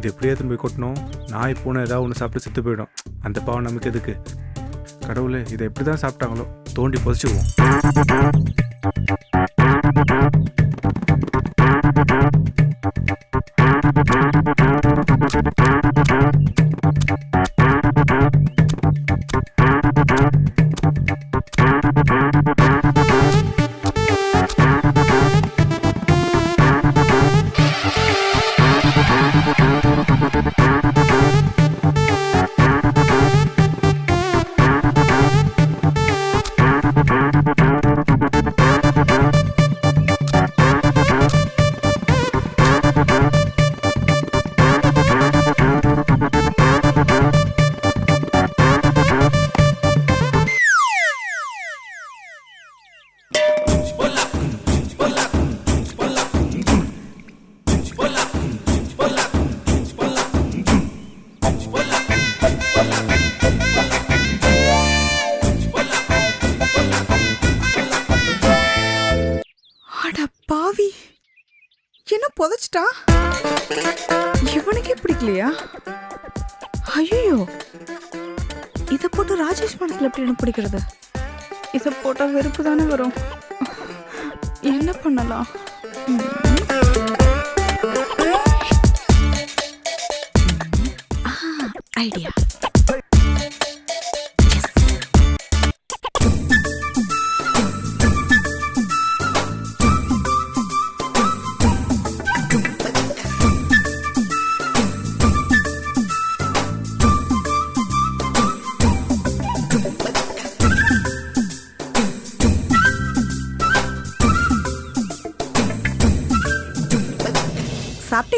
இது எப்படியே திரும்பி கொட்டணும்? நாய் பூனை ஏதாவது ஒன்று சாப்பிட்டு செத்து போயிடும். அந்த பாவம் நமக்கு எதுக்கு? கடவுளே இதை எப்படி தான் சாப்பிட்டாங்களோ தோண்டி புதைச்சிடுவோம் அட புதைச்சிட்டா? புதைச்சிட்டான் இவனுக்கே பிடிக்கலையா? ஐயோ இதை போட்டு ராஜேஷ் மனசில் எப்படி எனக்கு பிடிக்கிறது? இதை போட்டால் வெறுப்பு தானே வரும். என்ன பண்ணலாம்?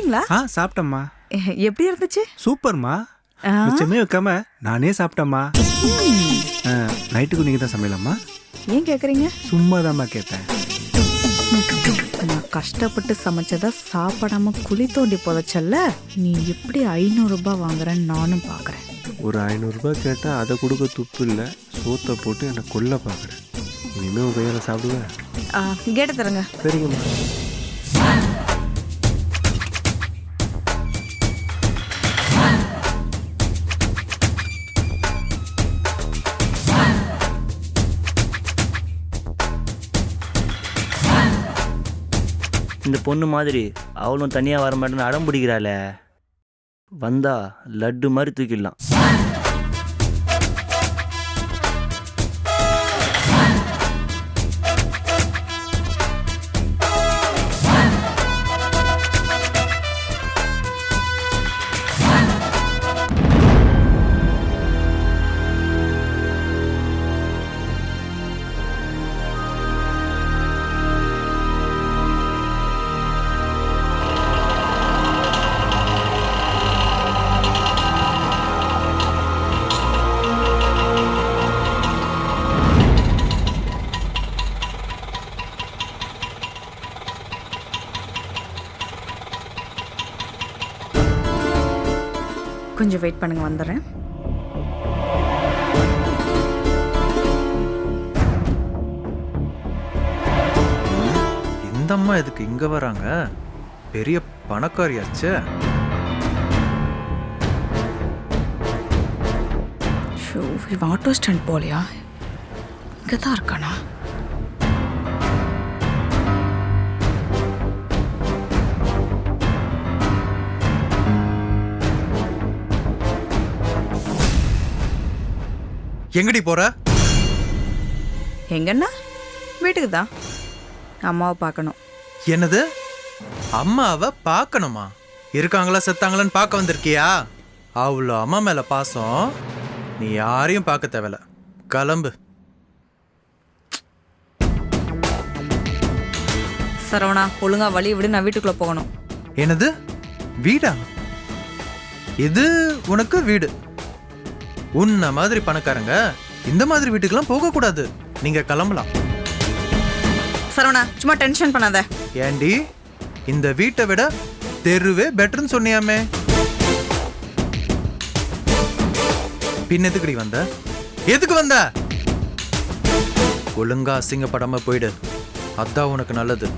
சாப்பிட்டீங்களா? ஆ சாப்பிட்டம்மா. எப்படி இருந்துச்சு? சூப்பர்மா? மிச்சமே வைக்காம நானே சாப்பிட்டம்மா. நைட்டுக்கு நீங்கள் தான் சமையலாம்மா? ஏன் கேக்குறீங்க? சும்மா தாம்மா கேட்டேன். நான் கஷ்டப்பட்டு சமைச்சத சாப்பிடாம குழி தோண்டி புதைச்சல்ல நீ எப்படி ஐநூறு ரூபாய் வாங்குறேன்னு நானும் பாக்குறேன். ஒரு ஐநூறுரூபா கேட்டால் அதை கொடுக்க துப்பு இல்லை சோத்தை போட்டு என்னை கொல்ல பார்க்குறேன் இனிமேல் உன் கையால் சாப்பிடுவேன். கேட்ட தரங்க. சரிங்கம்மா. இந்த பொண்ணு மாதிரி அவளும் தனியாக வர மாட்டேன்னு அடம் பிடிக்கிறாளே. வந்தா லட்டு மாதிரி தூக்கிடலாம். கொஞ்சம் வெயிட் பண்ணுங்க வந்துடுறேன். இந்த அம்மா எதுக்கு இங்க வராங்க? பெரிய பணக்காரியாச்சே. ஷோ இவன் ஆட்டோ ஸ்டாண்ட் போலையா? இங்கே தான் இருக்கானா? எங்கடி போற? எங்கன்னா? வீட்டுக்கு தான். அம்மாவை பார்க்கணும். என்னது? அம்மாவை பார்க்கணுமா? இருக்காங்களா செத்தாங்களான்னு பார்க்க வந்திருக்கியா? அவ்வளோ அம்மா மேல பாசம். நீ யாரையும் பார்க்க தேவையில்ல. கிளம்பு. சரவணா ஒழுங்கா வழி விடு நான் வீட்டுக்குள்ளே போகணும். என்னது? வீடா? இது உனக்கு வீடு. உன்ன மாதிரி பணக்காரங்க இந்த மாதிரி வீட்டுக்கெல்லாம் போகக்கூடாது. நீங்க கிளம்பலாம். சரவணா சும்மா டென்ஷன் பண்ணாத. ஏண்டி? இந்த வீட்டை விட தெருவே பெட்டர்னு சொன்னியாமே. பின் எதுக்குடி வந்த? எதுக்கு வந்த? ஒழுங்கா அசிங்கப்படாம போயிடு. அதான் உனக்கு நல்லது.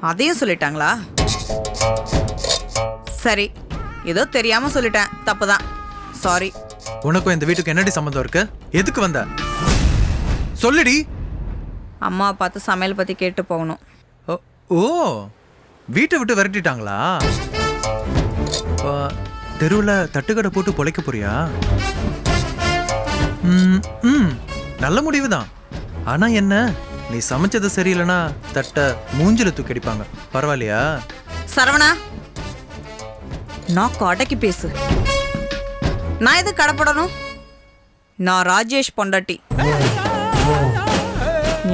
அதையும் சொல்லிட்டாங்களா? சரி ஏதோ தெரியாம சொல்லிட்டேன். தப்புதான். சாரி உனக்கும் இந்த வீட்டுக்கு என்னடி சம்மந்தம் இருக்கு? எதுக்கு வந்த? சொல்லுடி. அம்மாவை பார்த்து சமையல் பத்தி கேட்டு போகணும். ஓ, வீட்டை விட்டு விரட்டிட்டாங்களா? தெருவில் தட்டுக்கடை போட்டு பொழைக்க போறியா? ம், நல்ல முடிவு தான் ஆனா என்ன? நீ சமைச்சது சரியில்லைன்னா தட்டை மூஞ்சில தூக்கி அடிப்பாங்க. பரவாயில்லையா? சரவணா நான் அடக்கி பேசு. நான் எது கடப்படணும்? நான் ராஜேஷ் பொண்டாட்டி.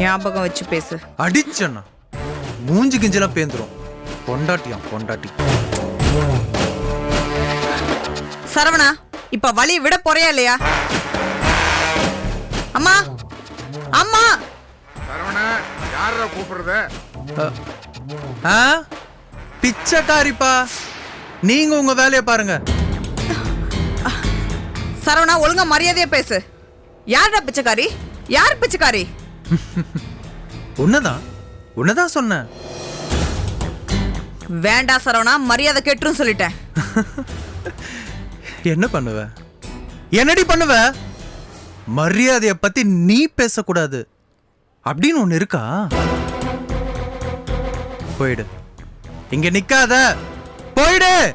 ஞாபகம் வச்சு பேசு. அடிச்சண்ணா. மூஞ்சி கிஞ்செல்லாம் பேந்துரும். பொண்டாட்டியா பொண்டாட்டி. சரவணா இப்ப வழி விட போறியா இல்லையா? அம்மா அம்மா! சரவண யாரா கூப்பிடுறத? பிச்சைக்காரிப்பா. நீங்க உங்க வேலையை பாருங்க. சரவணா ஒழுங்கா மரியாதையா பேசு. யார்டா பிச்சைக்காரி? யார் பிச்சைக்காரி? உன்னதான். உன்னதான் சொன்னேன். வேண்டாம் சரவணா மரியாதை கெட்டுரும் சொல்லிட்டேன். என்ன பண்ணுவ? என்னடி பண்ணுவ? மரியாதைய பத்தி நீ பேசக்கூடாது. அப்படின்னு ஒண்ணு இருக்கா? போயிடு. இங்க நிக்காத. போயிடு.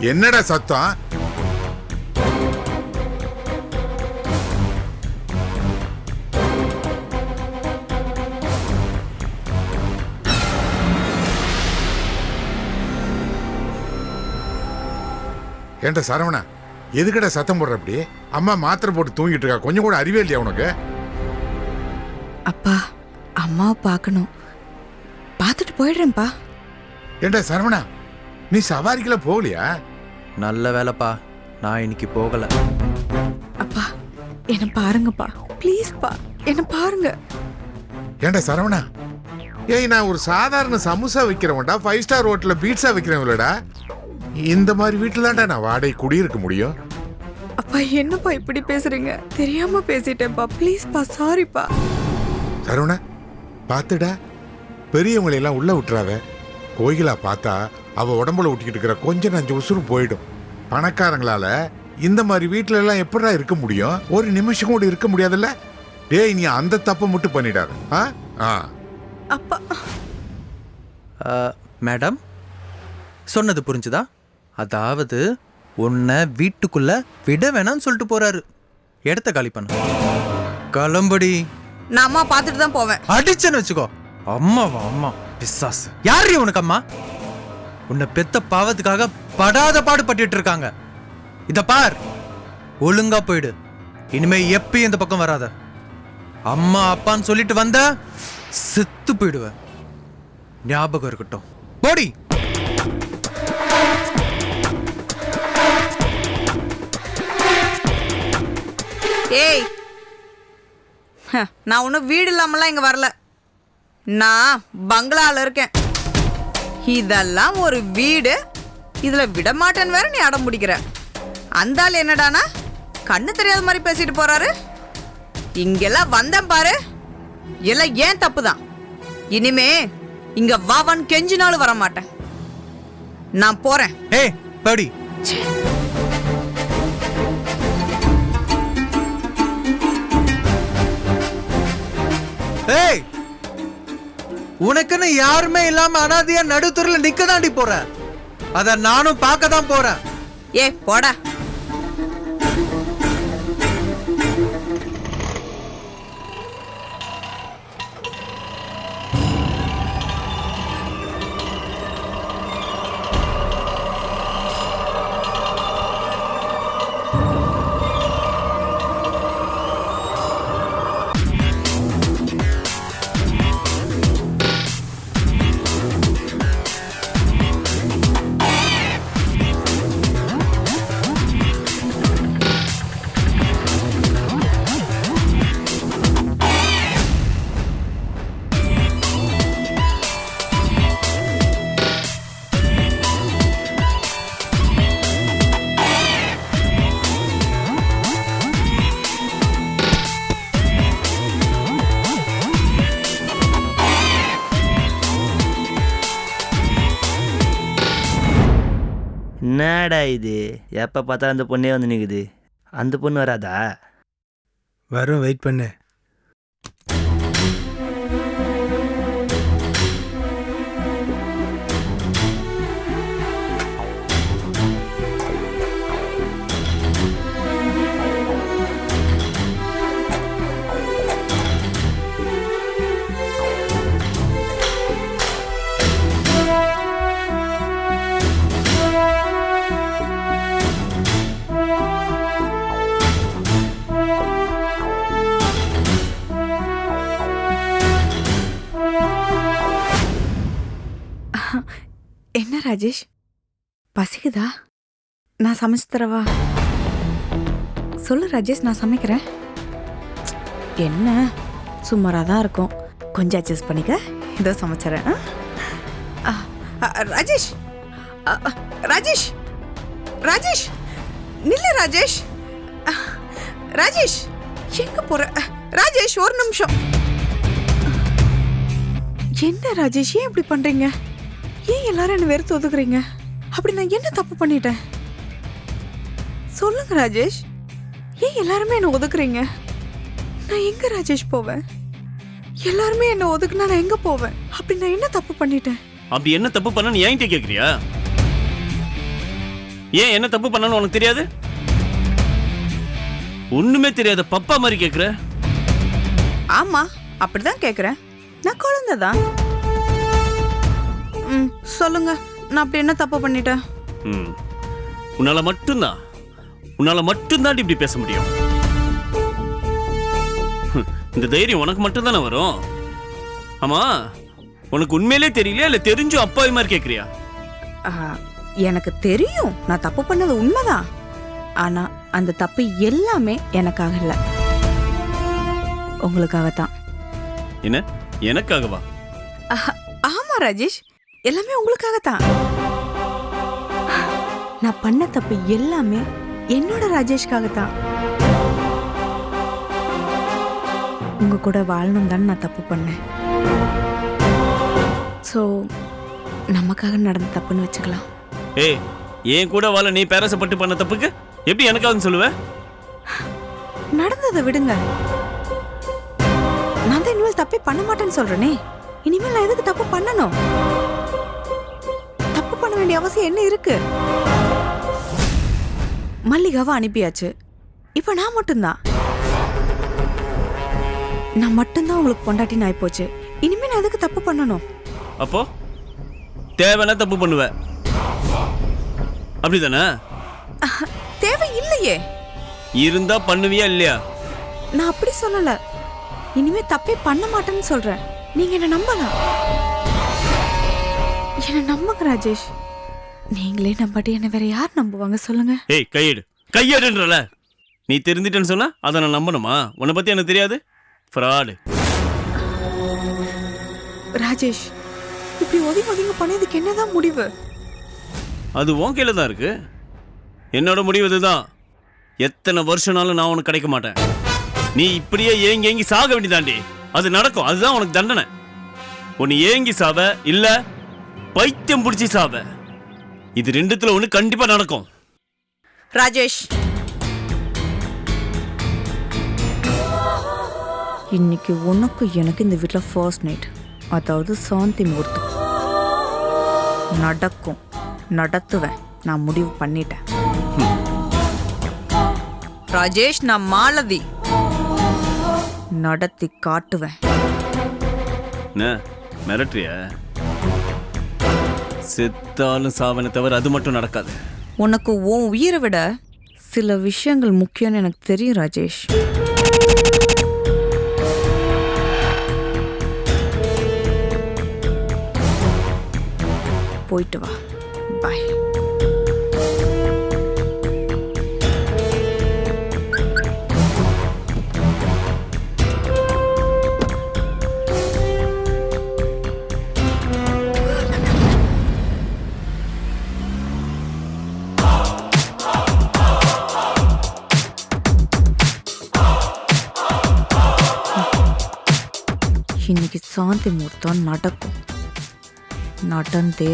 என்னடா சத்தம்? ஏன்டா சரவணா எதுக்கடா சத்தம் போடுற அப்படி அம்மா மாத்திரை போட்டு தூங்கிட்டு இருக்கா கொஞ்சம் கூட அறிவே இல்லையா உனக்கு? அப்பா அம்மாவை பார்க்கணும். பார்த்துட்டு போயிடுறேன்ப்பா. ஏன்டா சரவணா நீ சவாரிக்கெல்லாம் போகலையா? நல்ல வேலைப்பா. நான் இன்னைக்கு போகல. அப்பா என்ன பாருங்கப்பா. ப்ளீஸ்ப்பா என்ன பாருங்க. ஏன்டா சரவணா ஏய் நான் ஒரு சாதாரண சமோசா விற்கிறவன்டா ஃபைவ் ஸ்டார் ஹோட்டலில் பீட்சா விற்கிறவங்களடா இந்த மாதிரி வீட்டில் தான்டா நான் வாடகை குடியிருக்க முடியும். அப்பா என்னப்பா இப்படி பேசுறீங்க? தெரியாம பேசிட்டேன்ப்பா. ப்ளீஸ்ப்பா சாரிப்பா சரவணா பார்த்துடா பெரியவங்களை எல்லாம் உள்ள விட்டுறாத. கோயிலா பார்த்தா அவ உடம்புல ஊட்டிக்கிட்டு இருக்கிற கொஞ்சம் நஞ்சு உசுறு போயிடும். பணக்காரங்களால இந்த மாதிரி வீட்ல எல்லாம் எப்படிடா இருக்க முடியும்? ஒரு நிமிஷம் கூட இருக்க முடியாதுல்ல? டேய் நீ அந்த தப்பை மட்டும் பண்ணிடாத. ஆ? ஆ. அப்பா. ஆ, மேடம்? சொன்னது புரிஞ்சுதா? அதாவது உன்னை வீட்டுக்குள்ள விட வேணாம்னு சொல்லிட்டு போறாரு. இடத்த காலி பண்ண. கிளம்படி. நான் அம்மா பார்த்துட்டு தான் போவேன். அடிச்சேன்னு வச்சுக்கோ. அம்மாவா அம்மா. பிசாஸ் யாரு உனக்கு அம்மா? உன்னை பெத்த பாவத்துக்காக படாத பாடு பட்டுட்டு இருக்காங்க. இத பார். ஒழுங்கா போயிடு. இனிமே எப்பயும் இந்த பக்கம் வராத. அம்மா அப்பான்னு சொல்லிட்டு வந்த செத்து போயிடுவ. ஞாபகம் இருக்கட்டும். போடி. ஏய். நான் ஒன்றும் வீடு இல்லாமலாம் இங்க வரல. நான் பங்களால இருக்கேன். இதெல்லாம் ஒரு வீடு. இதுல விட மாட்டேன்னு வேற நீ அடம் பிடிக்கிற. அந்த ஆள் என்னடானா? கண்ணு தெரியாத மாதிரி பேசிட்டு போறாரு. இங்கெல்லாம் வந்தேன் பாரு. எல்லாம் ஏன் தப்பு தான் இனிமே இங்க வாவான்னு கெஞ்சினாலும் வர மாட்டேன் நான் போறேன். ஏய் போடி. ஏய் உனக்குன்னு யாருமே இல்லாம அனாதியா நடுத்தூர்ல நிக்க தாண்டி போற? அத நானும் பார்க்க தான் போறேன். ஏ போடா. என்னடா இது? எப்போ பார்த்தாலும் அந்த பொண்ணே வந்து நிற்குது அந்த பொண்ணு வராதா? வரும் வெயிட் பண்ணு. ராஜேஷ் பசிக்குதா? நான் சமைச்சு தரவா? சொல்லு ராஜேஷ் நான் சமைக்கிறேன். என்ன? சுமாராக தான் இருக்கும். கொஞ்சம் அட்ஜஸ்ட் பண்ணிக்க. இதோ சமைச்சிடறேன் ஆ? ஆ, ராஜேஷ்! ராஜேஷ்! ராஜேஷ்! நில்ல ராஜேஷ்! ராஜேஷ்! எங்க போற? ராஜேஷ் ஒரு நிமிஷம். என்ன ராஜேஷ்? ஏன் இப்படி பண்றீங்க? ஏன் எல்லாரும் என்ன வெறுத்து ஒதுக்குறீங்க? அப்படி நான் என்ன தப்பு பண்ணிட்டேன்? சொல்லுங்க ராஜேஷ். ஏன் எல்லாருமே என்ன ஒதுக்குறீங்க? நான் எங்க ராஜேஷ் போவேன்? எல்லாருமே என்ன ஒதுக்குனா நான் எங்க போவேன்? அப்படி நான் என்ன தப்பு பண்ணிட்டேன்? அப்படி என்ன தப்பு பண்ணனு என்கிட்ட கேக்குறியா? ஏன் என்ன தப்பு பண்ணனு உனக்கு தெரியாது? ஒண்ணுமே தெரியாத பப்பா மாதிரி கேக்குற. ஆமா அப்படிதான் கேக்குறேன். நான் குழந்தை தான் ம் சொல்லுங்க. நான் அப்படி என்ன தப்பு பண்ணிட்டேன்? ம். உன்னால மட்டும்தான். உன்னால மட்டும்தான் இப்படி பேச முடியும். இந்த தைரியம் உனக்கு மட்டும்தானே வரும்? ஆமா உனக்கு உண்மையிலே தெரியலையா? இல்ல தெரிஞ்சும் அப்பாவி மாதிரி கேக்குறியா? ஆ, எனக்கு தெரியும். நான் தப்பு பண்ணது உண்மைதான். ஆனா அந்த தப்பு எல்லாமே எனக்காக இல்ல. உங்களுக்காகத்தான். என்ன? எனக்காகவா? ஆமா ராஜேஷ். எல்லாமே உங்களுக்காகத்தான். நான் பண்ண தப்பு எல்லாமே என்னோட ராஜேஷ்காகத்தான். உங்க கூட வாழணும் தானே நான் தப்பு பண்ணேன். ஸோ நமக்காக நடந்த தப்புன்னு வச்சுக்கலாம். ஏய் என் கூட வாழ நீ பேரசப்பட்டு பண்ண தப்புக்கு எப்படி எனக்காக சொல்லுவ? நடந்ததை விடுங்க. நான் தான் இனிமேல் தப்பே பண்ண மாட்டேன்னு சொல்றேனே. இனிமேல் நான் எதுக்கு தப்பு பண்ணணும்? பண்ண வேண்டிய அவசியம் என்ன இருக்கு? மல்லிகாவை அனுப்பியாச்சு. இப்ப நான் மட்டும்தான். நான் மட்டும்தான் உங்களுக்கு பொண்டாட்டின்னு ஆயிப்போச்சு இனிமே நான் எதுக்கு தப்பு பண்ணணும்? அப்போ? தேவைன்னா தப்பு பண்ணுவ. அப்படிதானே? தேவை இல்லையே. இருந்தா பண்ணுவியா இல்லையா? நான் அப்படி சொல்லல. இனிமே தப்பே பண்ண மாட்டேன்னு சொல்றேன். நீங்க என்ன நம்பலாம்? என்ன நம்புங்க ராஜேஷ். நீங்களே நம்பாட்டி என்ன வேற யார் நம்புவாங்க சொல்லுங்க. ஏய் கையெடு. கையெடுன்றல. நீ தெரிஞ்சிட்டேன்னு சொன்னா அதை நான் நம்பணுமா? உன்னை பத்தி எனக்கு தெரியாது. ஃப்ராடு. ராஜேஷ் இப்படி ஒதுங்கி ஒதுங்க பண்ணதுக்கு என்னதான் முடிவு? அது உன் கையில தான் இருக்கு. என்னோட முடிவு இதுதான். எத்தனை வருஷம்னாலும் நான் உனக்கு கிடைக்க மாட்டேன். நீ இப்படியே ஏங்கி ஏங்கி சாக வேண்டியதாண்டி. அது நடக்கும். அதுதான் உனக்கு தண்டனை. ஒன்னு ஏங்கி சாவ இல்ல பைத்தியம் பிடிச்சி சாவ. இது ரெண்டுத்துல ஒண்ணு கண்டிப்பா நடக்கும். ராஜேஷ். இன்னைக்கு உனக்கு எனக்கு இந்த வீட்டில் ஃபர்ஸ்ட் நைட் அதாவது சாந்தி முகூர்த்தம். நடக்கும். நடத்துவேன். நான் முடிவு பண்ணிட்டேன். ராஜேஷ் நான் மாலதி. நடத்தி காட்டுவேன். மிரட்டுறிய? செத்தாலும் சாவனை தவிர அது மட்டும் நடக்காது. உனக்கு உன் உயிரை விட சில விஷயங்கள் முக்கியம்னு எனக்கு தெரியும் ராஜேஷ். போயிட்டு வா. இன்னைக்கு சாந்தி முகூர்த்தம் நடக்கும் நடந்தே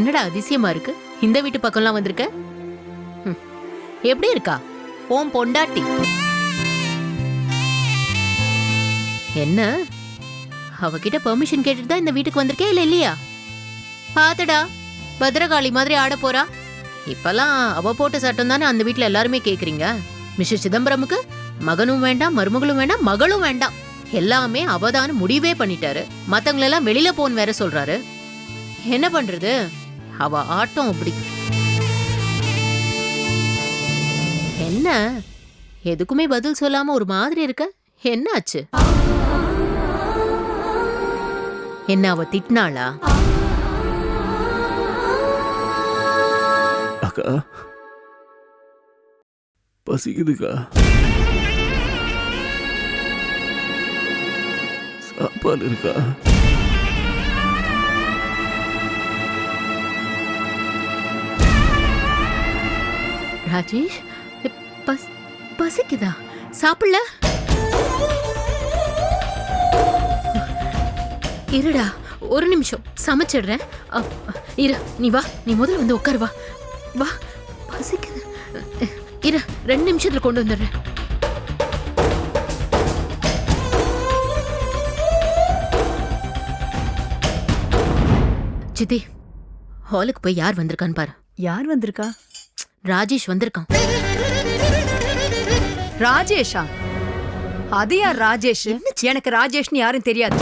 என்னடா அதிசயமா இருக்கு? இந்த வீட்டு பக்கம்லாம் வந்திருக்க? எப்படி இருக்கா? ஓம் பொண்டாட்டி. என்ன? அவகிட்ட பெர்மிஷன் கேட்டுட்டு தான் இந்த வீட்டுக்கு வந்திருக்கே இல்ல இல்லையா? பாத்துடா பத்ரகாளி மாதிரி ஆட போறா. இப்பெல்லாம் அவ போட்ட சட்டம் தானே அந்த வீட்டுல எல்லாருமே கேக்குறீங்க? மிஸ்டர் சிதம்பரமுக்கு மகனும் வேண்டாம் மருமகளும் வேண்டாம் மகளும் வேண்டாம். எல்லாமே அவதான் முடிவே பண்ணிட்டாரு. மத்தவங்களெல்லாம் வெளியில போன் வேற சொல்றாரு. என்ன பண்றது? அவ ஆட்டம் அப்படி. என்ன? எதுக்குமே பதில் சொல்லாம ஒரு மாதிரி இருக்க? என்ன ஆச்சு என்ன அவ திட்டினாளா? அக்கா. பசிக்குதுக்கா. சாப்பாடு இருக்கா? ராஜேஷ் பஸ் பசிக்குதா? சாப்பிடல? இருடா ஒரு நிமிஷம். சமைச்சிடுறேன். இரு நீ வா. நீ முதல்ல வந்து உட்காரு வா. வா. பசிக்குது. இரு ரெண்டு நிமிஷத்துல கொண்டு வந்துடுறேன். சித்தி ஹாலுக்கு போய் யார் வந்திருக்கான்னு பாரு. யார் வந்திருக்கா? ராஜேஷ் வந்திருக்கான். ராஜேஷா? அது யார் ராஜேஷ்? எனக்கு ராஜேஷ்னு யாரும் தெரியாது.